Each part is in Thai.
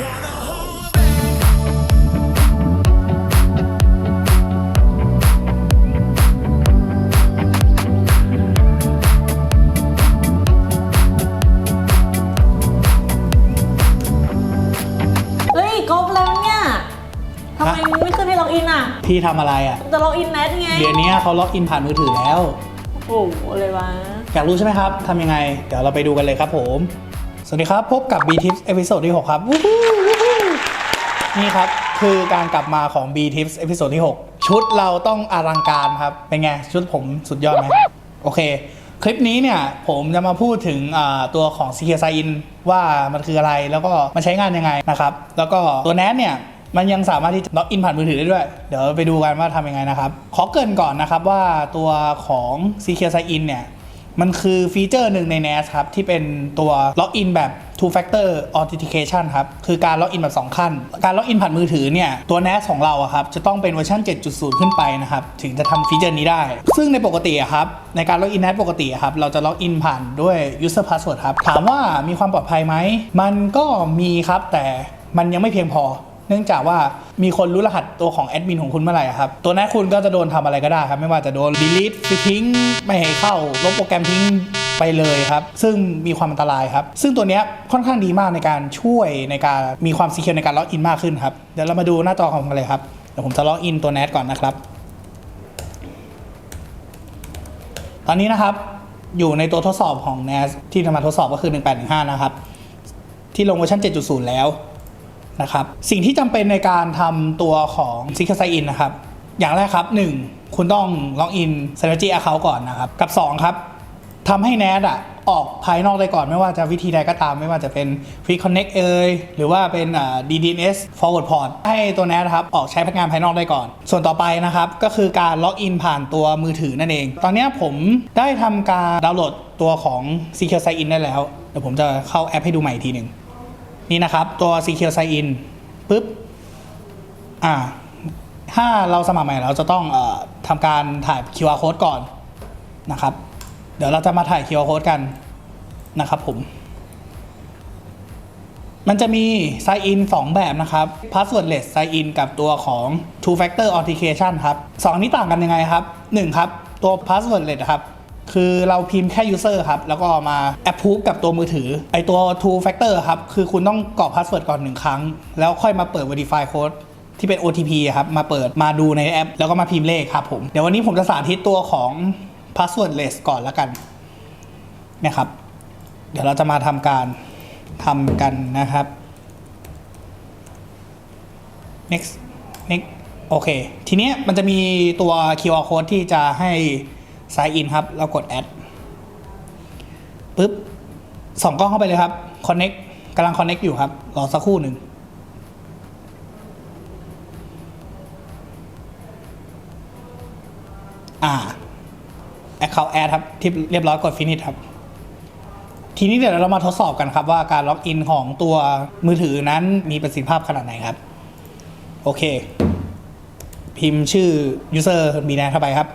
wanna hold back. เฮ้ยกบแล้วเนี่ยทำไมมึงไม่ขึ้นให้ล็อกอินอะพี่ทำอะไรอะ จะล็อกอินแนทไง เดี๋ยวนี้เขาล็อกอินผ่านมือถือแล้ว โอ้โหอะไรวะ อยากรู้ใช่ไหมครับทำยังไง เดี๋ยวเราไปดูกันเลยครับผมส วัสดีครับ พบกับ B Tips เอพิโซดที่ 6 ครับ นี่ครับ คือการกลับมาของ B Tips เอพิโซดที่ 6 ชุดเราต้องอลังการครับ เป็นไง ชุดผมสุดยอดไหมโอเค คลิปนี้เนี่ย ผมจะมาพูดถึงตัวของ Secure Sign-in ว่ามันคืออะไรแล้วก็มันใช้งานยังไงนะครับ แล้วก็ตัว NAT เนี่ยมันยังสามารถที่จะล็อกอินผ่านมือถือได้ด้วย เดี๋ยวไปดูกันว่าทำยังไงนะครับ ขอเกินก่อนนะครับว่าตัวของ Secure Sign-in เนี่ย มันคือฟีเจอร์หนึ่งใน NAS ครับ ที่เป็นตัวล็อกอินแบบ two factor authentication ครับ คือการล็อกอินแบบ 2 ขั้น การล็อกอินผ่านมือถือเนี่ย ตัว NAS ของเราครับ จะต้องเป็นเวอร์ชัน7.0 ขึ้นไปนะครับ ถึงจะทำฟีเจอร์นี้ได้ ซึ่งในปกติครับ ในการล็อกอิน NAS ปกติครับ เราจะล็อกอินผ่านด้วย user password ครับ ถามว่ามีความปลอดภัยไหม มันก็มีครับแต่มันยังไม่เพียงพอ นื่องจากว่ามีคนรู้รหัสตัวของแอดมินของคุณเมื่อไหร่ครับ ตัวนั้นคุณก็จะโดนทำอะไรก็ได้ครับ ไม่ว่าจะโดน delete ทิ้ง ไม่ให้เข้า ลบโปรแกรมทิ้งไปเลยครับ ซึ่งมีความอันตรายครับ ซึ่งตัวนี้ค่อนข้างดีมากในการช่วยในการมีความซีเคียวในการล็อกอินมากขึ้นครับ เดี๋ยวเรามาดูหน้าจอของมันเลยครับ เดี๋ยวผมจะล็อกอินตัว NAT ก่อนนะครับ ตอนนี้นะครับอยู่ในตัวทดสอบของ NAS ที่จะมาทดสอบก็คือ 1815 นะครับ ที่ลงเวอร์ชัน7.0 แล้ว นะครับสิ่งที่จำเป็นในการทำตัวของ Secure Sign In นะครับอย่างแรกครับ 1 คุณต้องล็อกอิน Synology Account ก่อนนะครับ กับ 2 ครับทำให้ NAT อะออกภายนอกได้ก่อนไม่ว่าจะวิธีใดก็ตาม ไม่ว่าจะเป็น Free Connect เอยหรือว่าเป็นอ่า DDNS Forward Port ให้ตัว NAT นะครับออกใช้พนักงานภายนอกได้ก่อน ส่วนต่อไปนะครับ ก็คือการล็อกอินผ่านตัวมือถือนั่นเอง ตอนนี้ผมได้ทำการดาวน์โหลดตัวของ Secure Sign In ได้แล้ว เดี๋ยวผมจะเข้าแอปให้ดูใหม่อีกทีหนึ่ง นี่นะครับ ตัว Secure Sign In ปุ๊บอ่าถ้าเราสมัครใหม่เราจะต้องเออทำการถ่าย QR code ก่อนนะครับ เดี๋ยวเราจะมาถ่าย QR code กันนะครับผม มันจะมี Sign In 2 แบบนะครับ Passwordless Sign In กับตัวของ Two Factor Authentication ครับสองนี้ต่างกันยังไงครับ 1 ครับ ตัว Passwordless ครับ คือเราพิมพ์แค่ user ครับ แล้วก็มา approve กับตัวมือถือ ไอตัว two factor ครับ คือคุณต้องกรอก password ก่อนหนึ่งครั้ง แล้วค่อยมาเปิด verify code ที่เป็น OTP ครับ มาเปิดมาดูในแอป แล้วก็มาพิมพ์เลขครับผม เดี๋ยววันนี้ผมจะสาธิตตัวของ passwordless ก่อนแล้วกันนะครับ เดี๋ยวเราจะมาทำการทำกันนะครับ next next โอเค ทีนี้มันจะมีตัว QR code ที่จะให้ sign in ครับ เรากด add ปุ๊บส่องกล้องเข้าไปเลยครับ connect กำลัง connect อยู่ครับ รอสักครู่หนึ่งอ่า account add ครับที่เรียบร้อยกด finish ครับทีนี้เดี๋ยวเรามาทดสอบกันครับว่าการล็อกอินของตัวมือถือนั้นมีประสิทธิภาพขนาดไหนครับ โอเค พิมพ์ชื่อ user มีนาเข้าไปครับ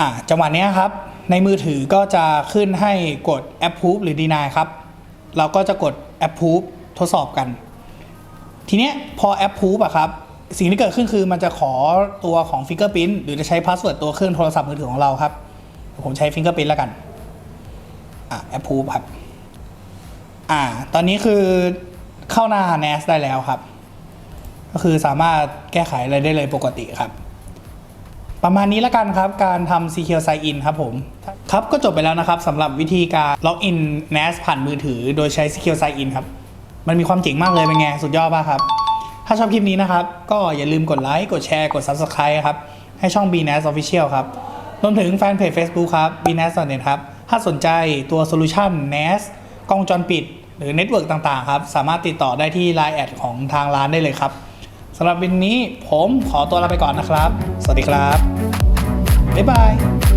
อ่าจังหวะนี้ครับ ในมือถือก็จะขึ้นให้กด approve หรือ deny ครับ เราก็จะกด approve ทดสอบกัน ทีเนี้ยพอ approve อะครับ สิ่งที่เกิดขึ้นคือมันจะขอตัวของ fingerprint หรือจะใช้ password ตัวเครื่องโทรศัพท์มือถือของเราครับ ผมใช้ fingerprint แล้วกัน อะ approve ครับ อ่า ตอนนี้คือเข้าหน้า NAS ได้แล้วครับ ก็คือสามารถแก้ไขอะไรได้เลยปกติครับ ประมาณนี้แล้วกันครับ การทำ Secure Sign In ครับผม ครับก็จบไปแล้วนะครับสำหรับวิธีการล็อกอิน NAS ผ่านมือถือ โดยใช้ Secure Sign In ครับ มันมีความเจ๋งมากเลยเป็นไง สุดยอดป่ะครับ ถ้าชอบคลิปนี้นะครับ ก็อย่าลืมกดไลค์กดแชร์กด Subscribe ครับ ให้ช่อง BNAS Official ครับรวมถึงแฟนเพจ Facebook ครับ BNAS.net ครับถ้าสนใจตัวโซลูชัน NAS กล้องวงจรปิด หรือเน็ตเวิร์กต่างๆครับ สามารถติดต่อได้ที่ Line แอดของทางร้านได้เลยครับสำหรับวันนี้ผมขอตัวลาไปก่อนนะครับ สวัสดีครับ 拜拜。